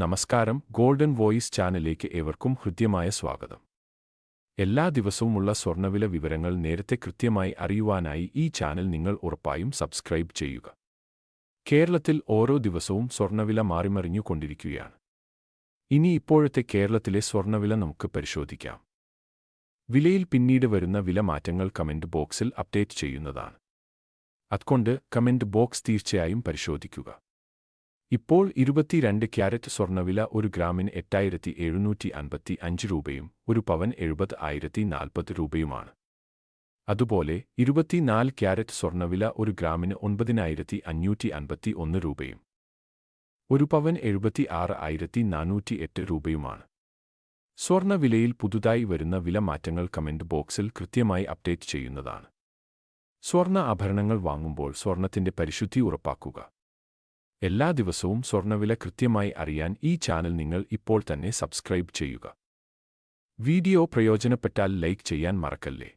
നമസ്കാരം golden voice ചാനലിലേക്ക് ഏവർക്കും ഹൃദ്യമായ സ്വാഗതം. എല്ലാ ദിവസവുമുള്ള സ്വർണവില വിവരങ്ങൾ നേരത്തെ കൃത്യമായി അറിയുവാനായി ഈ ചാനൽ നിങ്ങൾ ഉറപ്പായും സബ്സ്ക്രൈബ് ചെയ്യുക. കേരളത്തിൽ ഓരോ ദിവസവും സ്വർണവില മാറിമറിഞ്ഞുകൊണ്ടിരിക്കുകയാണ്. ഇനി ഇപ്പോഴത്തെ കേരളത്തിലെ സ്വർണവില നമുക്ക് പരിശോധിക്കാം. വിലയിൽ പിന്നീട് വരുന്ന വില മാറ്റങ്ങൾ കമന്റ് ബോക്സിൽ അപ്ഡേറ്റ് ചെയ്യുന്നതാണ്. അതുകൊണ്ട് കമന്റ് ബോക്സ് തീർച്ചയായും പരിശോധിക്കുക. ഇപ്പോൾ ഇരുപത്തിരണ്ട് ക്യാരറ്റ് സ്വർണവില ഒരു ഗ്രാമിന് എട്ടായിരത്തി എഴുന്നൂറ്റി അൻപത്തി അഞ്ച് രൂപയും ഒരു പവൻ എഴുപത് ആയിരത്തി നാൽപ്പത് രൂപയുമാണ്. അതുപോലെ ഇരുപത്തിനാല് ക്യാരറ്റ് സ്വർണവില ഒരു ഗ്രാമിന് ഒൻപതിനായിരത്തി അഞ്ഞൂറ്റി അൻപത്തി ഒന്ന് രൂപയും ഒരു പവൻ എഴുപത്തി ആറ് ആയിരത്തി നാനൂറ്റി എട്ട് രൂപയുമാണ്. സ്വർണവിലയിൽ പുതുതായി വരുന്ന വില മാറ്റങ്ങൾ കമന്റ് ബോക്സിൽ കൃത്യമായി അപ്ഡേറ്റ് ചെയ്യുന്നതാണ്. സ്വർണ ആഭരണങ്ങൾ വാങ്ങുമ്പോൾ സ്വർണത്തിന്റെ പരിശുദ്ധി ഉറപ്പാക്കുക. എല്ലാ ദിവസവും സ്വർണവില കൃത്യമായി അറിയാൻ ഈ ചാനൽ നിങ്ങൾ ഇപ്പോൾ തന്നെ സബ്സ്ക്രൈബ് ചെയ്യുക. വീഡിയോ പ്രയോജനപ്പെട്ടാൽ ലൈക്ക് ചെയ്യാൻ മറക്കല്ലേ?